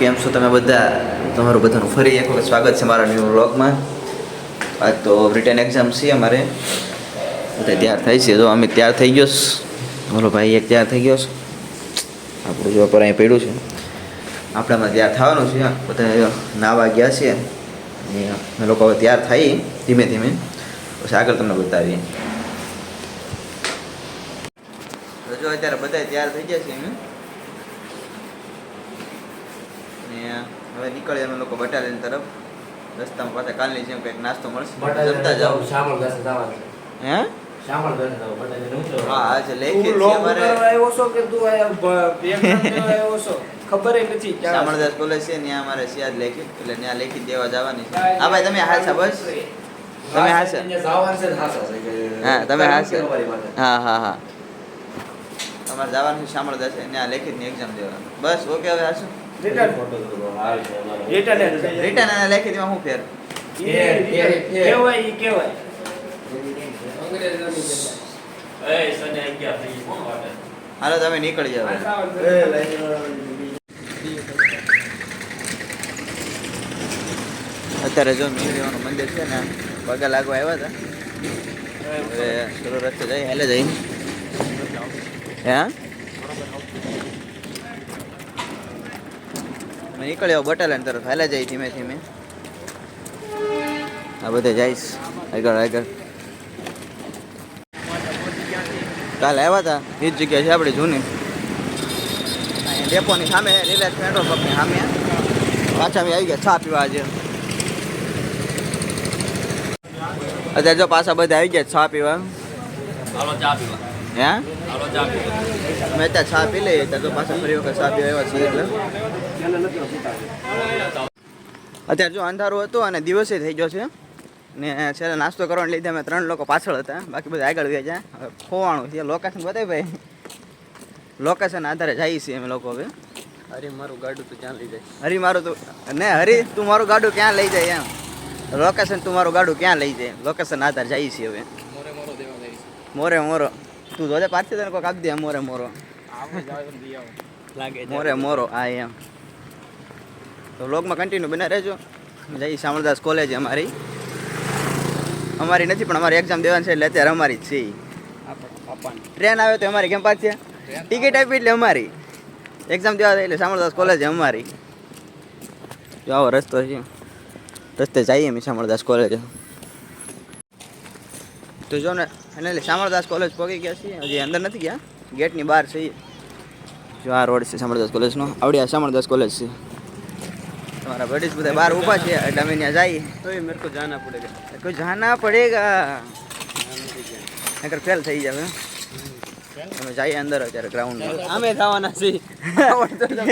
કેમ છો તમે બધા? તમારું બધાનું ફરી એક વખત સ્વાગત છે મારા ન્યૂ વ્લોગમાં આજ તો રિટર્ન એક્ઝામ છે અમારે. બધા તૈયાર થાય છે. જો અમે તૈયાર થઈ ગયો. બોલો ભાઈ, એક તૈયાર થઈ ગયો છે? આપણું જો પર અહીં પડ્યું છે. આપણામાં તૈયાર થવાનું છે બધા નાવા ગયા છે. અમે લોકો હવે તૈયાર થઈ ધીમે ધીમે. પછી આગળ તમને બતાવીએ. જો અત્યારે બધા તૈયાર થઈ ગયા છે અમે અને હવે નીકળીએ અમે લોકો બટાલિયન તરફ. રસ્તામાં પાછા કાલની જેમ કંઈક નાસ્તો મળશે. જમતા જાવ શામળ જવાનું. હે? શામળ જવાનું. બટાકાનું હા આજે લેખિત છે અમારે. આવ્યો છો કે તું આવ્યો છો? ખબર એ નથી શામળદાસ કોલેજ છે ત્યાં અમારે સિયાદ લેખિત એટલે ત્યાં લેખિત દેવા જવાની છે. હા ભાઈ તમે હાચા બસ? તમે છે? ને છે. કે- હા તમે તમારી હા હા હા. તમારે જવાનું છે શામળદાસ ત્યાં લેખિતની એક્ઝામ દેવા બસ ઓકે હવે હાચું રિટર્ન અને લેખિતમાં શું ફેર? કેવાય ઈ વાટે? હાલો તમે નીકળી જાવ અત્યારે જો મેળવાનું મંદિર છે ને પગે લાગવા આવ્યા હતા. હવે રસ્તે જઈ હેલે જઈ હે? અમે નીકળી આવો બટાલાન તરફ હેલે જઈ ધીમે ધીમે. આ બધે જઈશ. આગળ આગળ. કાલે આવ્યા હતા એ જ જગ્યા છે આપણી જૂની. અહીં ડેપોની સામે રિલેક્સ પેટ્રોલ પંપની સામે. પાછા અમે આવી ગયા ચા પીવા આજે. અત્યારે જો પાછા બધા આવી ગયા ચા પીવા. હાલો ચા પીવા. હે? હાલો ચા પીવા. અમે અત્યારે ચા પી લઈએ ત્યારે તો પાછા ફરી વખત ચા પીવા આવ્યા છીએ એટલે. અત્યારે જો અંધારું હતું અને દિવસે થઈ ગયો છે. ને છેલ્લે નાસ્તો કરવાને લીધે અમે ત્રણ લોકો પાછળ હતા. બાકી બધા આગળ ગયા. જ્યાં ખોવાણું છે. લોકેશન બતાવી ભાઈ. લોકેશન આધારે જઈએ છીએ અમે લોકો હવે. હરી મારું ગાડું તું ક્યાં લઈ જાય? હરી મારું તું ને હરી તું મારું ગાડું ક્યાં લઈ જાય એમ? લોકેશન તું મારું ગાડું ક્યાં લઈ જાય? લોકેશન આધાર જઈએ છીએ હવે. મોરે મોરો દેવા મોરે મોરો. તું જોજે પાછી તને કોઈક આપી દે મોરે મોરો. લાગે મોરે મોરો આ એમ. તો વ્લોગમાં કન્ટિન્યુ બના રહેજો. જઈ શામળદાસ કોલેજ અમારી. અમારી નથી, પણ અમારી એક્ઝામ દેવાની છે એટલે અત્યારે અમારી જ છે ટ્રેન આવે તો અમારી કેમ પાછી? ટિકિટ આપી એટલે અમારી. એક્ઝામ દેવા એટલે શામળદાસ કોલેજ અમારી. જો આવો રસ્તો છે. રસ્તે જઈએ અમે શામળદાસ કોલેજ તો જો ને, એને એટલે શામળદાસ કોલેજ પહોંચી ગયા છીએ. હજી અંદર નથી ગયા. ગેટની બહાર છીએ. જો આ રોડ છે શામળદાસ કોલેજનો આવડી આ શામળદાસ કોલેજ છે. તમારા બડીસ બધા બહાર ઊભા છે એટલે અમે ત્યાં જઈએ. તો એ મેરે કો જાના પડેગા કોઈ જાના પડેગા નકર ફેલ થઈ જાવે અમે જઈએ અંદર અત્યારે ગ્રાઉન્ડમાં આમે થવાના છે આવડતો તો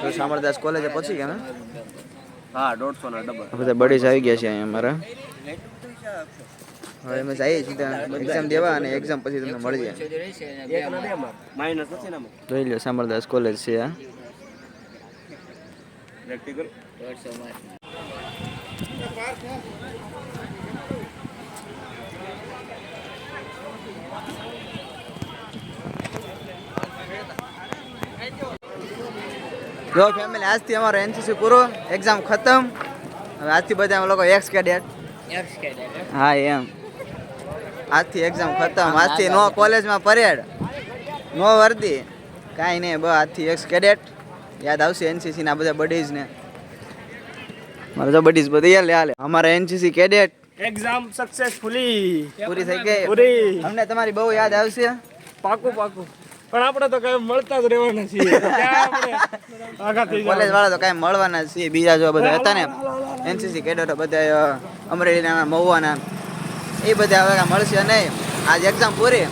કે શામળદાસ કોલેજે પહોંચી ગયા હા. દોઢસો ના ડબલ. બધા બડીસ આવી ગયા છે અહીંયા અમારા. હવે અમે જઈએ સીધા એક્ઝામ દેવા અને એક્ઝામ પછી તમને મળી જાય. જોઈ લો સામરદાસ કોલેજ છે આ જો ફેમિલી આજથી અમારો એનસીસી પૂરો. એક્ઝામ ખતમ. હવે આજથી બધા અમે લોકો એક્સ કેડેટ હા એમ. આજથી એક્ઝામ ખતમ આજથી નો કોલેજમાં પરેડ. નો વર્દી. કાંઈ નહીં બસ આજથી એક્સ કેડેટ યાદ આવશે એનસીસી ના બધા બડીઝને મારા તો બડીઝ બધા યાર લે હાલે. અમારા એનસીસી કેડેટ એક્ઝામ સક્સેસફુલી પૂરી થઈ ગઈ? પૂરી. અમને તમારી બહુ યાદ આવશે. પાકું પાકું. પણ આપણે તો કઈ મળતા જ રહેવાના છીએ. કોલેજ વાળા તો કઈ મળવાના છીએ. બીજા જો બધા હતા ને એનસીસી કેડેટો બધા અમરેલીના મહુવાના. એ બધા હવે મળશે નહીં. આજ એક્ઝામ પૂરી.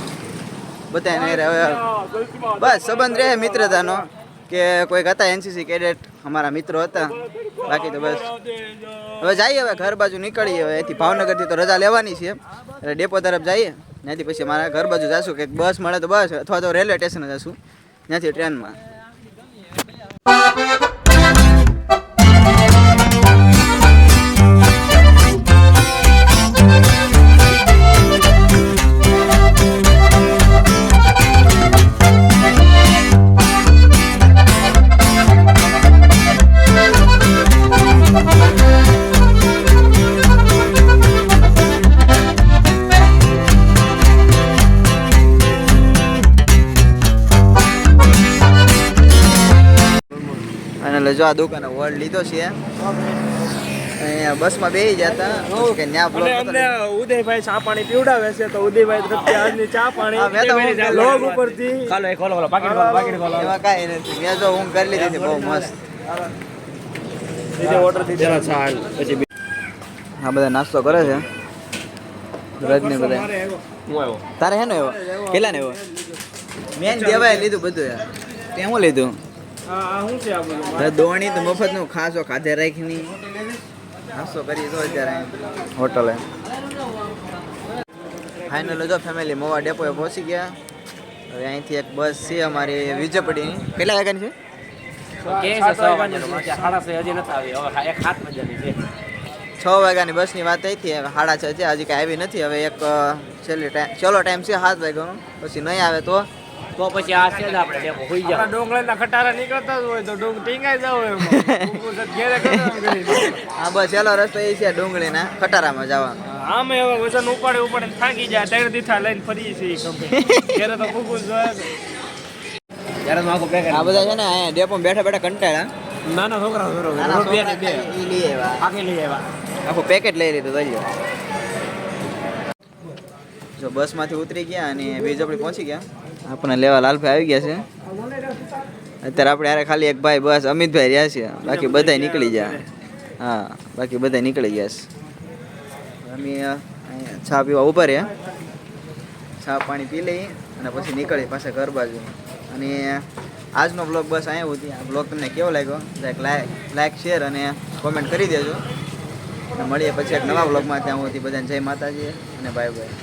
બધા નહીં હવે બસ સંબંધ રહે મિત્રતાનો કે કોઈક હતા એનસીસી કેડેટ અમારા મિત્રો હતા. બાકી તો બસ. હવે જઈએ હવે, ઘર બાજુ નીકળીએ હવે. અહીંથી ભાવનગરથી તો રજા લેવાની છે. એટલે ડેપો તરફ જઈએ. ત્યાંથી પછી મારા ઘર બાજુ જશું. કે બસ મળે તો બસ. અથવા તો રેલવે સ્ટેશન જશું. ત્યાંથી ટ્રેનમાં. ફાઇનલ જો આ દુકાને વોર્ડ લીધો છે. અહીંયા બસમાં બેસી જતા. કે ન્યા બ્લોક અમને ઉદયભાઈ ચા પાણી પીવડાવે છે તો ઉદયભાઈ તરફથી આજની ચા પાણી મેં તો લોગ ઉપરથી. ખાલો એ ખોલો ખોલો પાકીટ ખોલો પાકીટ ખોલો. એમાં કાઈ નથી. મેં જો હું કરી લીધી હતી બહુ મસ્ત. ઓર્ડર દીધો ચાલ પછી આ બધા નાસ્તો કરે છે. રજની બધા. તારે હે ને એવો? કેટલા ને એવો? મેન દેવાય લીધું બધું યાર. તે શું લીધું? આ આ શું છે આ તો મફતનું મફતનું ખાસો ખાધે રાખીની નાસ્તો કરી તો અત્યારે અહીં હોટલે. ફાઇનલ જો ફેમિલી મોવા ડેપોએ પહોંચી ગયા. હવે અહીંથી એક બસ છે અમારી વિજયપડીની કેટલા વાગ્યાની છે? છે વાગ્યાનો બસની વાત થઈ હતી સાડા છ છે હજી કાંઈ આવી નથી. હવે એક છેલ્લી ટાઈમ છેલ્લો ટાઈમ છે સાત વાગ્યાનો. પછી નહીં આવે તો તો પછી આ છે જ આપણે ડેપો હોઈ જાય જાવ ડોંગળાના ખટારા નીકળતા જ હોય તો ડોંગ ટીંગાઈ જાવ. આ બસ છેલ્લો રસ્તો એ છે ડુંગળી ના ખટારામાં જવાનો. મેં હવે વજન ઉપાડે ઉપાડે થાકી જાય ત્રણ દીઠા લઈને ફરીએ છીએ ત્યારે તો કુકુ જોયા ત્યારે આખું પેકેટ આ બધા છે ને અહીંયા ડેપો બેઠા બેઠા કંટાળ્યા. નાના છોકરા છોકરા બે લઈ આવ્યા. આખી લઈ આવ્યા. આખું પેકેટ લઈ લીધું જોઈ જો જો બસમાંથી ઉતરી ગયા અને બીજપડી પહોંચી ગયા. આપણને લેવા લાલભાઈ આવી ગયા છે. અત્યારે આપણે યારે ખાલી એક ભાઈ બસ, અમિતભાઈ રહ્યા છે. બાકી બધા નીકળી જાય હા, બાકી બધા નીકળી ગયા છે. અમે ચા પીવા ઊભા રહ્યા. ચા પાણી પી લઈએ અને પછી નીકળી પાછા ઘર બાજુ. અને આજનો બ્લોગ બસ અહીંયા સુધી. આ બ્લોગ તમને કેવો લાગ્યો? લાઈક લાઈક શેર અને કોમેન્ટ કરી દેજો. અને મળીએ પછી એક નવા બ્લોગમાં ત્યાં સુધી. બધાને જય માતાજી અને બાય બાય